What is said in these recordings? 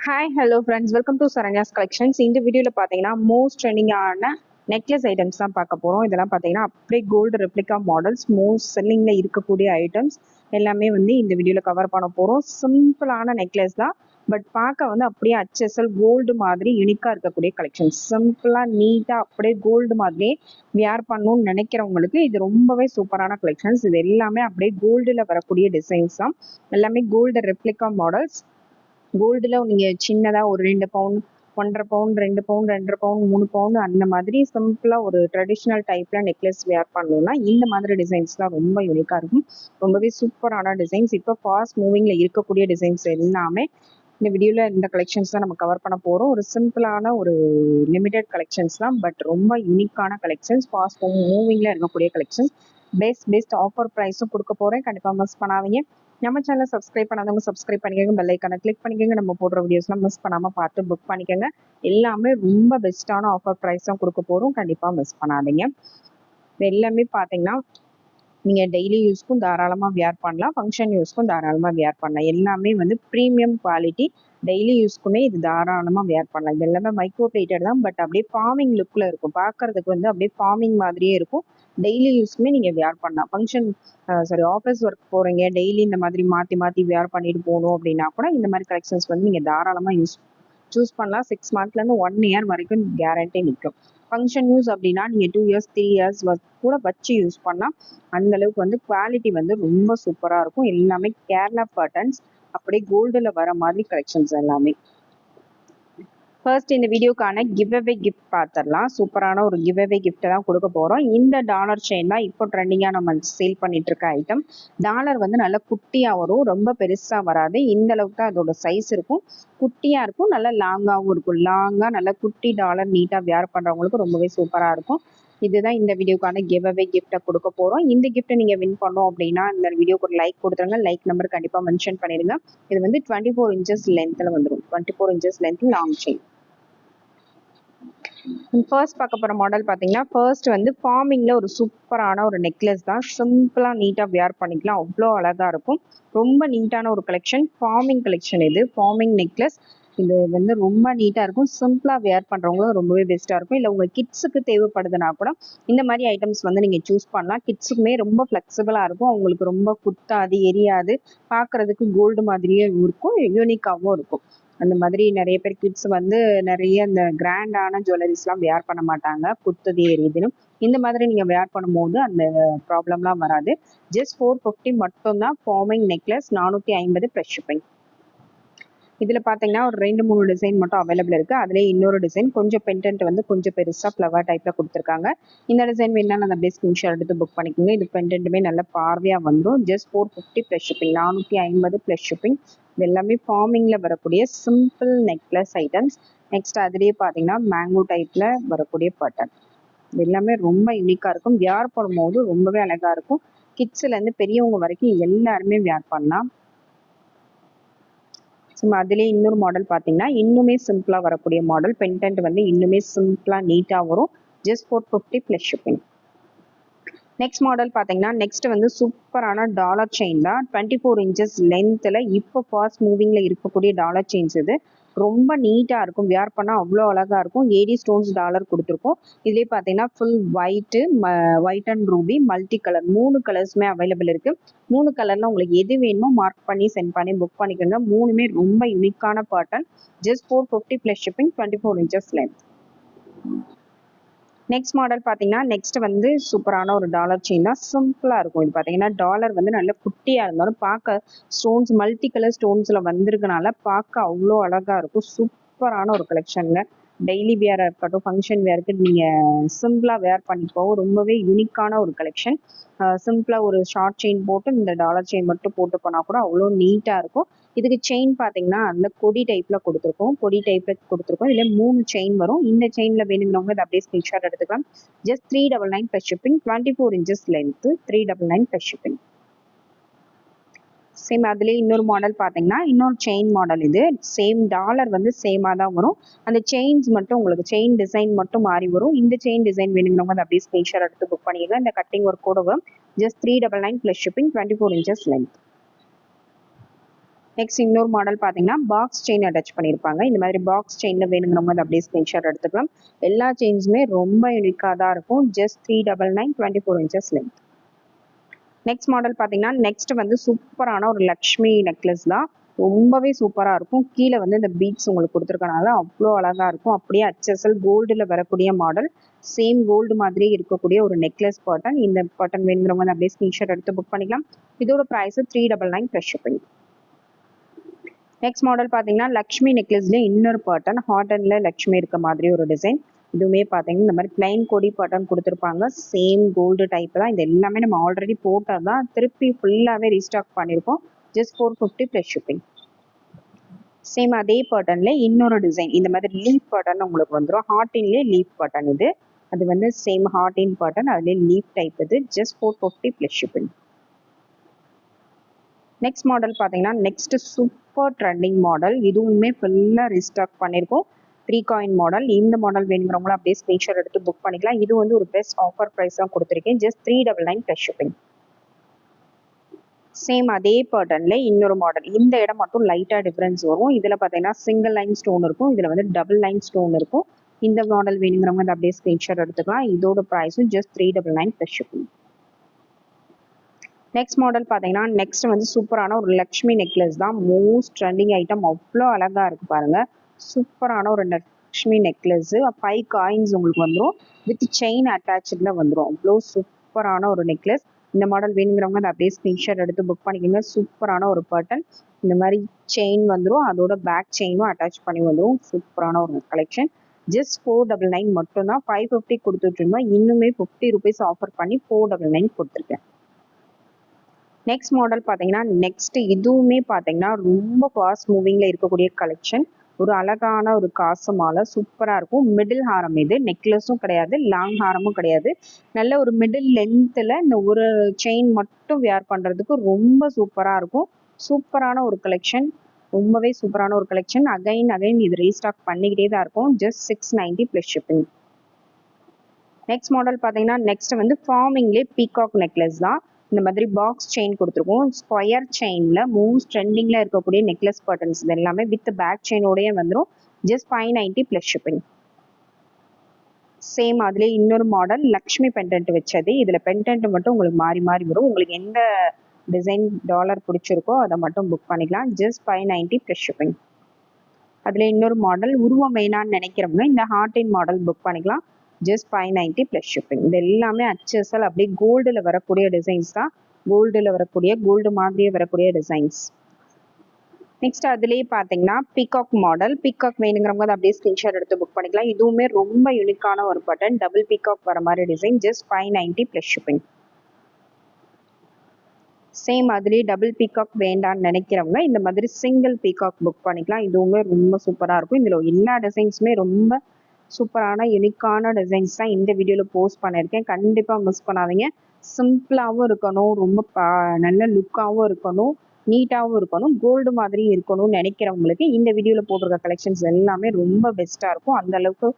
Hi hello friends welcome to Saranya's collections இந்த வீடியோவில் பார்த்தீங்கன்னா மோஸ்ட் ட்ரெண்டிங்கான நெக்லஸ் ஐட்டம்ஸ் தான் பார்க்க போகிறோம் இதெல்லாம் பார்த்தீங்கன்னா அப்படியே கோல்டு ரெப்ளிகா மாடல்ஸ் மோஸ்ட் செல்லிங்கில் இருக்கக்கூடிய ஐட்டம்ஸ் எல்லாமே வந்து இந்த வீடியோவில் கவர் பண்ண போகிறோம் சிம்பிளான நெக்லஸ் தான். பட் பார்க்க வந்து அப்படியே அச்எஸ்எல் கோல்டு மாதிரி யூனிக்காக இருக்கக்கூடிய கலெக்ஷன்ஸ் சிம்பிளாக நீட்டாக அப்படியே கோல்டு மாதிரியே வியர் பண்ணணும்னு நினைக்கிறவங்களுக்கு இது ரொம்பவே சூப்பரான கலெக்ஷன்ஸ் இது எல்லாமே அப்படியே கோல்டில் வரக்கூடிய டிசைன்ஸ் தான். எல்லாமே கோல்டு ரெப்ளிகா மாடல்ஸ் கோல்டில் நீங்கள் சின்னதாக ஒரு ரெண்டு பவுன் ஒன்றரை பவுன் ரெண்டு பவுன் ரெண்டரை பவுன் மூணு பவுன் அந்த மாதிரி சிம்பிளாக ஒரு ட்ரெடிஷ்னல் டைப்பில் நெக்லஸ் வேர் பண்ணணும்னா இந்த மாதிரி டிசைன்ஸ்லாம் ரொம்ப யூனிக்காக இருக்கும். ரொம்பவே சூப்பரான டிசைன்ஸ் இப்போ ஃபாஸ்ட் மூவிங்கில் இருக்கக்கூடிய டிசைன்ஸ் எல்லாமே இந்த வீடியோவில் இந்த கலெக்ஷன்ஸ் தான் நம்ம கவர் பண்ண போகிறோம் ஒரு சிம்பிளான ஒரு லிமிடெட் கலெக்ஷன்ஸ் தான் பட் ரொம்ப யூனிக்கான கலெக்ஷன்ஸ் ஃபாஸ்ட் மூவிங்கில் இருக்கக்கூடிய கலெக்ஷன்ஸ் பெஸ்ட் பெஸ்ட் ஆஃபர் ப்ரைஸும் கொடுக்க போகிறேன் கண்டிப்பாக மிஸ் பண்ணாதீங்க. நம்ம சேனலை சப்ஸ்கிரைப் பண்ணாதவங்க சப்ஸ்கிரைப் பண்ணிக்கோங்க பெல் ஐக்கானை கிளிக் பண்ணிக்கோங்க. நம்ம போடுற வீடியோஸ்லாம் மிஸ் பண்ணாமல் பார்த்து புக் பண்ணிக்கோங்க. எல்லாமே ரொம்ப பெஸ்ட்டான ஆஃபர் ப்ரைஸ் தான் கொடுக்க போகிறோம் கண்டிப்பாக மிஸ் பண்ணாதீங்க. எல்லாமே பார்த்தீங்கன்னா நீங்கள் டெய்லி யூஸ்க்கும் தாராளமாக வியர் பண்ணலாம். ஃபங்க்ஷன் யூஸ்க்கும் தாராளமாக வியர் பண்ணலாம். எல்லாமே வந்து ப்ரீமியம் குவாலிட்டி டெய்லி யூஸ்க்குமே இது தாராளமாக வியர் பண்ணலாம். இது எல்லாமே மைக்ரோ பிளேட்டட் தான் பட் அப்படியே ஃபார்மிங் லுக்கில் இருக்கும். பார்க்கறதுக்கு வந்து அப்படியே ஃபார்மிங் மாதிரியே இருக்கும். டெய்லி யூஸ்க்குமே நீங்கள் வியர் பண்ணலாம். ஃபங்க்ஷன் சாரி ஆஃபீஸ் ஒர்க் போகிறீங்க டெய்லி இந்த மாதிரி மாற்றி மாற்றி வியர் பண்ணிட்டு போகணும் அப்படின்னா கூட இந்த மாதிரி கலெக்ஷன்ஸ் வந்து நீங்கள் தாராளமாக யூஸ் சூஸ் பண்ணலாம். சிக்ஸ் மந்த்லேருந்து ஒன் இயர் வரைக்கும் கேரண்டி நிற்கும் ஃபங்க்ஷன் யூஸ் அப்படின்னா நீங்கள் டூ இயர்ஸ் த்ரீ இயர்ஸ் கூட வச்சு யூஸ் பண்ணால் அந்த அளவுக்கு வந்து குவாலிட்டி வந்து ரொம்ப சூப்பராக இருக்கும். எல்லாமே கேரளா பட்டன்ஸ் அப்படியே கோல்டில் வர மாதிரி கலெக்ஷன்ஸ் எல்லாமே. ஃபர்ஸ்ட் இந்த வீடியோக்கான கிவ் அவே கிஃப்ட் பார்த்துடலாம். சூப்பரான ஒரு கிவ் அவே கிஃப்ட்டை தான் கொடுக்க போகிறோம் இந்த டாலர் செயின் தான் இப்போ ட்ரெண்டிங்காக நம்ம சேல் பண்ணிட்டு இருக்க ஐட்டம் டாலர் வந்து நல்லா குட்டியாக வரும். ரொம்ப பெருசாக வராது. இந்த அளவுக்கு தான் அதோட சைஸ் இருக்கும். குட்டியாக இருக்கும். நல்லா லாங்காகவும் இருக்கும். லாங்காக நல்லா குட்டி டாலர் நீட்டாக வியர் பண்ணுறவங்களுக்கு ரொம்பவே சூப்பராக இருக்கும். இதுதான் இந்த வீடியோக்கான கிவ் அவே கிஃப்ட்டை கொடுக்க போகிறோம் இந்த கிஃப்ட்டை நீங்கள் வின் பண்ணோம் அப்படின்னா இந்த வீடியோக்கு ஒரு லைக் கொடுத்துருங்க. லைக் நம்பர் கண்டிப்பாக மென்ஷன் பண்ணிடுங்க. இது வந்து டுவெண்ட்டி ஃபோர் இன்ச்சஸ் லென்த்தில் வந்துடும் twenty four inches length long chain first பார்க்க போகிற மாடல் பார்த்தீங்கன்னா ஃபர்ஸ்ட் வந்து ஃபார்மிங்கில் ஒரு சூப்பரான ஒரு நெக்லஸ் தான். சிம்பிளாக நீட்டாக வியர் பண்ணிக்கலாம். அவ்வளோ அழகாக இருக்கும். ரொம்ப நீட்டான ஒரு கலெக்ஷன் ஃபார்மிங் கலெக்ஷன் இது. ஃபார்மிங் நெக்லஸ் இது வந்து ரொம்ப நீட்டாக இருக்கும். சிம்பிளாக வேர் பண்ணுறவங்களும் ரொம்பவே பெஸ்ட்டாக இருக்கும். இல்லை உங்கள் கிட்ஸுக்கு தேவைப்படுதுன்னா கூட இந்த மாதிரி ஐட்டம்ஸ் வந்து நீங்கள் சூஸ் பண்ணலாம். கிட்ஸுக்குமே ரொம்ப ஃப்ளெக்சிபிளாக இருக்கும். அவங்களுக்கு ரொம்ப குத்தாது எரியாது. பார்க்குறதுக்கு கோல்டு மாதிரியே இருக்கும். யூனிக்காகவும் இருக்கும். அந்த மாதிரி நிறைய பேர் கிட்ஸ் வந்து நிறைய இந்த கிராண்டான ஜுவல்லரிஸ்லாம் வேர் பண்ண மாட்டாங்க. குத்துது எரியுதுன்னு. இந்த மாதிரி நீங்கள் வேர் பண்ணும்போது அந்த ப்ராப்ளம்லாம் வராது. ஜஸ்ட் ஃபோர் ஃபிஃப்டி மட்டும்தான் ஃபார்மிங் நெக்லஸ் நானூற்றி ஐம்பது ப்ரெஷ் ஷிப்பிங் இதில் பார்த்தீங்கன்னா ஒரு ரெண்டு மூணு டிசைன் மட்டும் அவைலபிள் இருக்குது அதிலே இன்னொரு டிசைன் கொஞ்சம் பென்டென்ட் வந்து கொஞ்சம் பெருசாக ஃப்ளவர் டைப்பில் கொடுத்துருக்காங்க. இந்த டிசைன் வேணாலும் அந்த அப்படியே ஸ்க்ரீன்ஷாட் எடுத்து புக் பண்ணிக்கோங்க. இது பென்டென்ட்டுமே நல்ல பார்வையாக வந்துடும் just four fifty plus shipping நானூற்றி ஐம்பது ப்ளஸ் ஷிப்பிங் இது எல்லாமே ஃபார்மிங்கில் வரக்கூடிய சிம்பிள் நெக்லஸ் ஐட்டம்ஸ் நெக்ஸ்ட் அதுலேயே பார்த்தீங்கன்னா மேங்கோ டைப்பில் வரக்கூடிய பட்டன் இது எல்லாமே ரொம்ப யூனிக்காக இருக்கும். வியார் பண்ணும்போது ரொம்பவே அழகாக இருக்கும். கிட்ஸ்லேருந்து பெரியவங்க வரைக்கும் எல்லாருமே வியார் பண்ணலாம். ஸோ அதுலேயே இன்னொரு மாடல் பார்த்தீங்கன்னா இன்னுமே சிம்பிளாக வரக்கூடிய மாடல் பென்டென்ட் வந்து இன்னுமே சிம்பிளாக நீட்டாக வரும். Just four fifty plus shipping next model பார்த்தீங்கன்னா நெக்ஸ்ட் வந்து சூப்பரான டாலர் செயின் தான். டுவெண்ட்டி ஃபோர் இன்ச்சஸ் லென்த்தில் இப்போ ஃபாஸ்ட் மூவிங்கில் இருக்கக்கூடிய டாலர் செயின்ஸ் இது. ரொம்ப நீட்டாக இருக்கும். வியர் பண்ணால் அவ்வளோ அழகாக இருக்கும். ஏடி ஸ்டோன்ஸ் டாலர் கொடுத்துருக்கோம். இதுலேயே பார்த்தீங்கன்னா full white white and ruby multi colour மூணு கலர்ஸுமே அவைலபிள் இருக்குது மூணு கலரில் உங்களுக்கு எது வேணுமோ மார்க் பண்ணி சென்ட் பண்ணி புக் பண்ணிக்கோங்க. மூணுமே ரொம்ப யூனிக்கான pattern just four fifty plus shipping twenty four inches length next model பார்த்தீங்கன்னா நெக்ஸ்ட் வந்து சூப்பரான ஒரு டாலர் செயின் தான். சிம்பிளாக இருக்கும். இது பார்த்தீங்கன்னா டாலர் வந்து நல்ல குட்டியாக இருந்தாலும் பார்க்க ஸ்டோன்ஸ் மல்டி கலர் ஸ்டோன்ஸில் வந்திருக்கனால பார்க்க அவ்வளோ அழகாக இருக்கும். சூப்பரான ஒரு கலெக்ஷனுங்க டெய்லி வேராக இருக்கட்டும் ஃபங்க்ஷன் வேருக்கு நீங்கள் சிம்பிளாக வேர் பண்ணிக்கோ ரொம்பவே யூனிக்கான ஒரு கலெக்ஷன் சிம்பிளாக ஒரு ஷார்ட் செயின் போட்டு இந்த டாலர் செயின் மட்டும் போட்டு போனால் கூட அவ்வளோ நீட்டாக இருக்கும். இதுக்கு செயின் பார்த்தீங்கன்னா அந்த கொடி டைப்பில் கொடுத்துருக்கோம். கொடி டைப்பில் கொடுத்துருக்கோம். இதில் மூணு செயின் வரும். இந்த செயினில் வேணுங்கிறவங்க இதை அப்படியே ஸ்க்ரீன்ஷாட் எடுத்துக்கலாம். Just three double nine plus shipping twenty four inches length three double nine plus shipping same அதுலேயே இன்னொரு மாடல் பார்த்தீங்கன்னா இன்னொரு செயின் மாடல் இது. சேம் டாலர் வந்து சேமாக தான் வரும். அந்த செயின்ஸ் மட்டும் உங்களுக்கு செயின் டிசைன் மட்டும் மாறி வரும். இந்த செயின் டிசைன் வேணுங்கிறவங்க அதை அப்படியே ஸ்க்ரீன்ஷாட் எடுத்து புக் பண்ணிடுங்க. இந்த கட்டிங் ஒர்க் கூட வரும். Just three double nine plus shipping twenty four inches length next இன்னொரு மாடல் பார்த்தீங்கன்னா பாக்ஸ் செயின் அட்டாச் பண்ணியிருப்பாங்க. இந்த மாதிரி பாக்ஸ் செயினில் வேணுங்கிறவங்க அதை அப்படியே ஸ்க்ரீன்ஷாட் எடுத்துக்கலாம். எல்லா செயின்ஸுமே ரொம்ப யூனிக்காக தான் இருக்கும். Just three double nine twenty four inches length next model பார்த்தீங்கன்னா நெக்ஸ்ட் வந்து சூப்பரான ஒரு லக்ஷ்மி நெக்லஸ் தான். ரொம்பவே சூப்பராக இருக்கும். கீழே வந்து இந்த பீட்ஸ் உங்களுக்கு கொடுத்துருக்கனால அவ்வளோ அழகாக இருக்கும். அப்படியே அச்சசல் கோல்டில் வரக்கூடிய மாடல் சேம் கோல்டு மாதிரியே இருக்கக்கூடிய ஒரு நெக்லஸ் பாட்டன் இந்த பாட்டன் வேணுங்கிறவங்க வந்து அப்படியே ஸ்க்ரீன்ஷாட் எடுத்து புக் பண்ணிக்கலாம். இதோட price three double nine plus shipping next model பார்த்தீங்கன்னா லக்ஷ்மி நெக்லஸ்லேயே இன்னொரு பாட்டன் ஹார்டனில் லக்ஷ்மி இருக்க மாதிரி ஒரு டிசைன் இதுவுமே பார்த்தீங்கன்னா இந்த மாதிரி பிளைன் கொடி பட்டன் கொடுத்துருப்பாங்க. சேம் கோல்டு டைப் தான். இது எல்லாமே நம்ம ஆல்ரெடி போட்டால் தான். திருப்பி ஃபுல்லாகவே ரீஸ்டாக் பண்ணியிருக்கோம். Just four fifty plus shipping same அதே பட்டனில் இன்னொரு டிசைன் இந்த மாதிரி லீஃப் பட்டன் உங்களுக்கு வந்துடும் ஹார்டின்லேயே லீஃப் பட்டன் இது. அது வந்து சேம் ஹார்டின் பட்டன் அதுலேயே லீஃப் டைப் இது. Just four fifty plus shipping next model பார்த்தீங்கன்னா நெக்ஸ்ட் சூப்பர் ட்ரெண்டிங் மாடல் இதுவுமே ஃபுல்லாக ரீஸ்டாக் பண்ணியிருக்கோம். த்ரீ காயின் மாடல் இந்த மாடல் வேணுங்கிறவங்களும் அப்படியே ஸ்க்ரீன்ஷாட் எடுத்து புக் பண்ணிக்கலாம். இது வந்து ஒரு பெஸ்ட் ஆஃபர் ப்ரைஸ் தான் கொடுத்துருக்கேன். Just three double nine plus shipping same அதே பேட்டர்ன்ல இன்னொரு மாடல் இந்த இடம் மட்டும் லைட்டாக டிஃப்ரென்ஸ் வரும். இதில் பார்த்தீங்கன்னா சிங்கிள் லைன் ஸ்டோன் இருக்கும். இதில் வந்து டபுள் லைன் ஸ்டோன் இருக்கும். இந்த மாடல் வேணுங்கிறவங்க அதை அப்படியே ஸ்க்ரீன்ஷாட் எடுத்துக்கலாம். இதோட ப்ரைஸும் just three double nine plus shipping next model பார்த்தீங்கன்னா நெக்ஸ்ட் வந்து சூப்பரான ஒரு லக்ஷ்மி நெக்லஸ் தான். மோஸ்ட் ட்ரெண்டிங் ஐட்டம் அவ்வளோ அழகாக இருக்குது பாருங்கள் சூப்பரான ஒரு லக்ஷ்மி நெக்லஸ். ஃபைவ் காயின்ஸ் உங்களுக்கு வந்துடும் வித் செயின் அட்டாச்சில் வந்துடும் அவ்வளோ சூப்பரான ஒரு நெக்லஸ். இந்த மாடல் வேணுங்கிறவங்க அதை அப்படியே ஸ்க்ரீன்ஷாட் எடுத்து புக் பண்ணிக்கோங்க. சூப்பரான ஒரு பட்டன் இந்த மாதிரி செயின் வந்துடும் அதோட பேக் செயினும் அட்டாச் பண்ணி வந்துடும் சூப்பரான ஒரு collection just four double nine மட்டும்தான். ஃபைவ் ஃபிஃப்டி கொடுத்துட்டு இருந்தோம். இன்னுமே ஃபிஃப்டி ருபீஸ் ஆஃபர் பண்ணி ஃபோர் டபுள் நைன் கொடுத்துருக்கேன். நெக்ஸ்ட் மாடல் பார்த்தீங்கன்னா நெக்ஸ்ட் இதுவுமே பார்த்தீங்கன்னா ரொம்ப ஃபாஸ்ட் மூவிங்கில் இருக்கக்கூடிய கலெக்ஷன் ஒரு அழகான ஒரு காசு மாலை சூப்பராக இருக்கும். மிடில் ஹாரம் இது. நெக்லஸும் கிடையாது. லாங் ஹாரமும் கிடையாது. நல்ல ஒரு மிடில் லென்த்தில் இந்த ஒரு செயின் மட்டும் வியர் பண்ணுறதுக்கு ரொம்ப சூப்பராக இருக்கும். சூப்பரான ஒரு கலெக்ஷன் ரொம்பவே சூப்பரான ஒரு கலெக்ஷன் அகைன் அகைன் இது ரீஸ்டாக் பண்ணிக்கிட்டே தான் இருக்கும். Just six ninety plus shipping next model பார்த்தீங்கன்னா நெக்ஸ்ட் வந்து ஃபார்மிங்லேயே பீகாக் நெக்லஸ் தான். இந்த மாதிரி பாக்ஸ் செயின் கொடுத்துருக்கோம். ஸ்கொயர் செயினில் மூணு ட்ரெண்டிங்கில் இருக்கக்கூடிய நெக்லஸ் பட்டன்ஸ் இது எல்லாமே வித் பேக் செயினோடய வந்துடும் just five ninety plus shipping same அதுலேயே இன்னொரு மாடல் லக்ஷ்மி பெண்டன்ட் வச்சது. இதில் பெண்டன்ட் மட்டும் உங்களுக்கு மாறி மாறி வரும். உங்களுக்கு எந்த டிசைன் டாலர் பிடிச்சிருக்கோ அதை மட்டும் புக் பண்ணிக்கலாம். Just five ninety plus shipping அதில் இன்னொரு மாடல் உருவம் வேணான்னு நினைக்கிறவங்க இந்த ஹார்டின் மாடல் புக் பண்ணிக்கலாம். Just five ninety plus shipping இது எல்லாமே அச்சசல் அப்படியே கோல்டில் வரக்கூடிய டிசைன்ஸ் தான். கோல்டில் வரக்கூடிய கோல்டு மாதிரியே வரக்கூடிய டிசைன்ஸ் நெக்ஸ்ட் அதுலேயே பார்த்தீங்கன்னா பிகாக் மாடல் பிகாக் வேணுங்கிறவங்க அதை அப்படியே ஸ்கிரீன்ஷாட் எடுத்து புக் பண்ணிக்கலாம். இதுவுமே ரொம்ப யூனிக்கான ஒரு பட்டன் டபுள் பிகாக் வர மாதிரி design just five ninety plus shipping same அதுலேயே டபுள் பீகாக் வேண்டாம்னு நினைக்கிறவங்க இந்த மாதிரி சிங்கிள் பீகாக் புக் பண்ணிக்கலாம். இதுவுமே ரொம்ப சூப்பராக இருக்கும். இதில் எல்லா டிசைன்ஸுமே ரொம்ப சூப்பரான யூனிக்கான டிசைன்ஸ் தான் இந்த வீடியோவில் போஸ்ட் பண்ணியிருக்கேன். கண்டிப்பாக மிஸ் பண்ணாதீங்க. சிம்பிளாகவும் இருக்கணும் ரொம்ப நல்ல லுக்காகவும் இருக்கணும் நீட்டாகவும் இருக்கணும் கோல்டு மாதிரி இருக்கணும்னு நினைக்கிறவங்களுக்கு இந்த வீடியோவில் போட்டிருக்க கலெக்ஷன்ஸ் எல்லாமே ரொம்ப பெஸ்ட்டாக இருக்கும். அந்த அளவுக்கு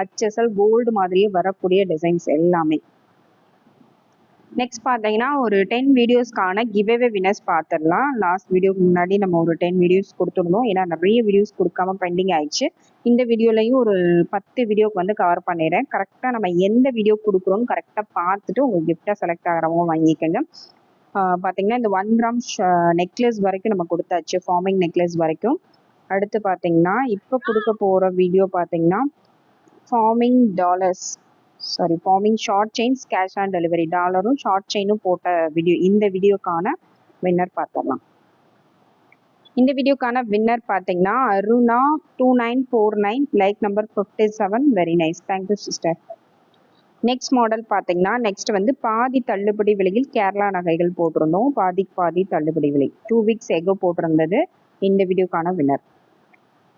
ஹச்எஸ்எல் கோல்டு மாதிரியே வரக்கூடிய டிசைன்ஸ் எல்லாமே. நெக்ஸ்ட் பார்த்தீங்கன்னா ஒரு டென் வீடியோஸ்க்கான கிவ்அவே வினர்ஸ் பார்த்துடலாம். லாஸ்ட் வீடியோக்கு முன்னாடி நம்ம ஒரு டென் வீடியோஸ் கொடுத்துருந்தோம் ஏன்னா நிறைய வீடியோஸ் கொடுக்காம பெண்டிங் ஆயிடுச்சு. இந்த வீடியோலையும் ஒரு பத்து வீடியோக்கு வந்து கவர் பண்ணிடுறேன். கரெக்டாக நம்ம எந்த வீடியோ கொடுக்குறோம் கரெக்டாக பார்த்துட்டு உங்கள் கிஃப்டாக செலக்ட் ஆகிறவங்க வாங்கிக்கோங்க. பார்த்தீங்கன்னா இந்த ஒன் கிராம் நெக்லஸ் வரைக்கும் நம்ம கொடுத்தாச்சு. ஃபார்மிங் நெக்லஸ் வரைக்கும். அடுத்து பார்த்தீங்கன்னா இப்போ கொடுக்க போகிற வீடியோ பார்த்தீங்கன்னா forming dollars sorry forming short chains cash on delivery டாலரும் ஷார்ட் செயினும் போட்ட வீடியோ இந்த வீடியோக்கான வின்னர் பார்த்துடலாம். இந்த வீடியோக்கான வின்னர் பார்த்தீங்கன்னா Aruna two nine four nine like number fifty seven very nice thank you sister next model பார்த்தீங்கன்னா நெக்ஸ்ட் வந்து பாதி தள்ளுபடி விலையில் கேரளா நகைகள் போட்டிருந்தோம். பாதி பாதி தள்ளுபடி விலை. டூ வீக்ஸ் எகோ போட்டிருந்தது. இந்த வீடியோக்கான வின்னர்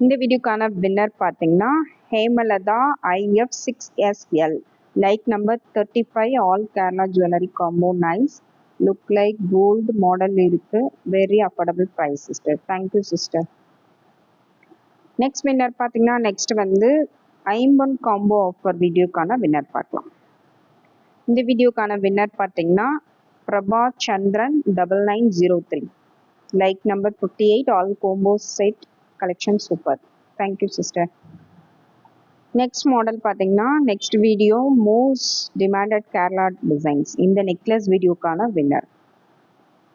இந்த வீடியோக்கான வின்னர் பார்த்தீங்கன்னா Hemalatha IF six SL like number thirty five all Kerala jewellery combo nice look like gold model இருக்கு very affordable price sister thank you sister next winner பார்த்தீங்கன்னா next வந்து ஐம்பன் காம்போ ஆஃபர் வீடியோக்கான winner பார்க்கலாம். இந்த வீடியோக்கான winner பார்த்தீங்கன்னா Prabha Chandran double nine zero three like number fifty eight all combo set collection super thank you sister next model பார்த்தீங்கன்னா next video most demanded Kerala designs இந்த necklace வீடியோக்கான winner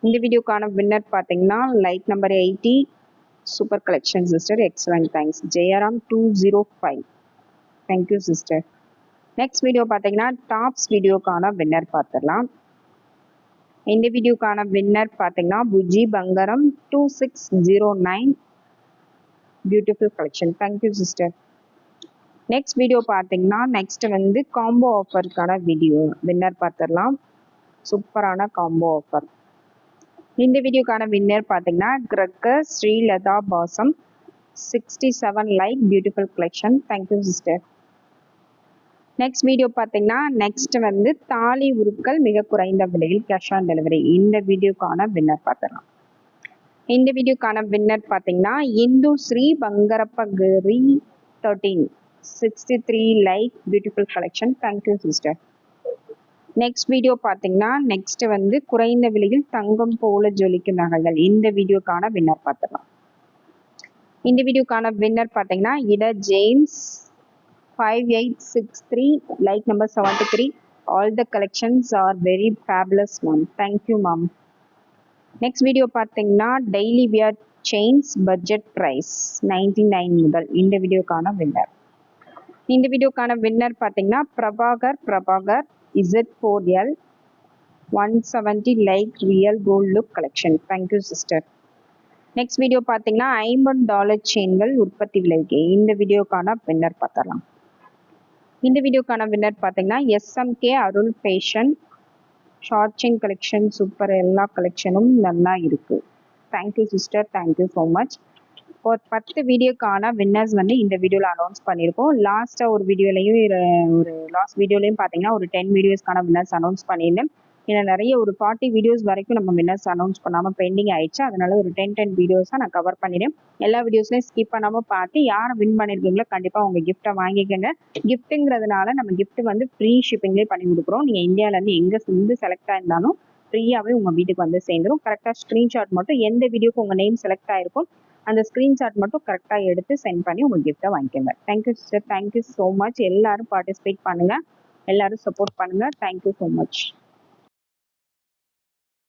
இந்த வீடியோக்கான வின்னர் பார்த்தீங்கன்னா light number eighty super collection sister excellent thanks Jayaram two zero five thank you sister next video பார்த்தீங்கன்னா tops வீடியோக்கான winner பார்த்துடலாம் இந்த வீடியோக்கான வின்னர் பார்த்தீங்கன்னா Puji Bangaram two six zero nine beautiful collection thank you sister next video பார்த்தீங்கன்னா next வந்து combo ஆஃபருக்கான video winner பார்த்துடலாம் சூப்பரான காம்போ ஆஃபர் இந்த வீடியோக்கான வின்னர் பார்த்தீங்கன்னா கிரக்கர் ஸ்ரீலதா பாசம். Sixty seven like beautiful collection thank you sister next video பார்த்தீங்கன்னா நெக்ஸ்ட் வந்து தாலி உருக்கள் மிக குறைந்த விலையில் கேஷ் ஆன் டெலிவரி இந்த வீடியோக்கான வின்னர் பார்த்துடலாம் இந்த வீடியோக்கான வின்னர் பார்த்தீங்கன்னா Hindu Sri பங்கரப்பகிரி thirteen sixty three like beautiful collection thank you sister next video பார்த்தீங்கன்னா நெக்ஸ்ட் வந்து குறைந்த விலையில் தங்கம் போல ஜொலிக்கும் நகைகள். இந்த வீடியோக்கான வின்னர் பார்த்துக்கலாம் இந்த வீடியோக்கான வின்னர் பார்த்தீங்கன்னா இட James five eight six three like number seventy three all the collections are very fabulous ma'am thank you ma'am next video பார்த்தீங்கன்னா daily wear chains budget price ninety nine முதல். இந்த வீடியோக்கான வின்னர் இந்த வீடியோக்கான வின்னர் பார்த்தீங்கன்னா Prabhakar Prabhakar Z four L one seventy like real gold look collection thank you sister next video பார்த்தீங்கன்னா ஐம்பது dollar செயின்கள் உற்பத்தி விலைக்கு. இந்த வீடியோக்கான வின்னர் பார்த்தலாம் இந்த வீடியோக்கான வின்னர் பார்த்தீங்கன்னா SMK Arul fashion short chain collection super எல்லா கலெக்ஷனும் நல்லா இருக்குது thank you sister thank you so much ஒரு பத்து வீடியோக்கான வின்னர்ஸ் வந்து இந்த வீடியோவில் அனௌன்ஸ் பண்ணியிருக்கோம் லாஸ்ட்டாக ஒரு வீடியோலையும் ஒரு லாஸ்ட் வீடியோலையும் பார்த்தீங்கன்னா ஒரு டென் வீடியோஸ்க்கான வின்னர்ஸ் அனௌன்ஸ் பண்ணியிருந்தேன். ஏன்னா நிறைய ஒரு ஃபார்ட்டி வீடியோஸ் வரைக்கும் நம்ம வின்னர்ஸ் அனௌன்ஸ் பண்ணாமல் பெண்டிங் ஆயிடுச்சு. அதனால ஒரு டென் டென் வீடியோஸாக நான் கவர் பண்ணிடுறேன் எல்லா வீடியோஸ்லையும் ஸ்கிப் பண்ணாமல் பார்த்து யார் வின் பண்ணியிருக்கீங்களோ கண்டிப்பாக உங்கள் கிஃப்ட்டை வாங்கிக்கோங்க. கிஃப்ட்டுங்கிறதுனால நம்ம கிஃப்ட் வந்து ஃப்ரீ ஷிப்பிங்லேயே பண்ணி கொடுக்குறோம். நீங்கள் இந்தியாவிலேருந்து எங்கே இருந்து செலக்ட் ஆயிருந்தாலும் ஃப்ரீயாகவே உங்கள் வீட்டுக்கு வந்து சேர்ந்துடும் கரெக்டாக ஸ்க்ரீன்ஷாட் மட்டும் எந்த வீடியோக்கு உங்கள் நேம் செலக்ட் ஆயிருக்கும் அந்த ஸ்க்ரீன்ஷாட் மட்டும் கரெக்டாக எடுத்து சென்ட் பண்ணி உங்கள் கிஃப்ட்டை வாங்கிக்கோங்க. Thank you sister thank you so much எல்லாரும் பார்ட்டிசிபேட் பண்ணுங்கள் எல்லாரும் சப்போர்ட் பண்ணுங்கள் தேங்க்யூ ஸோ மச்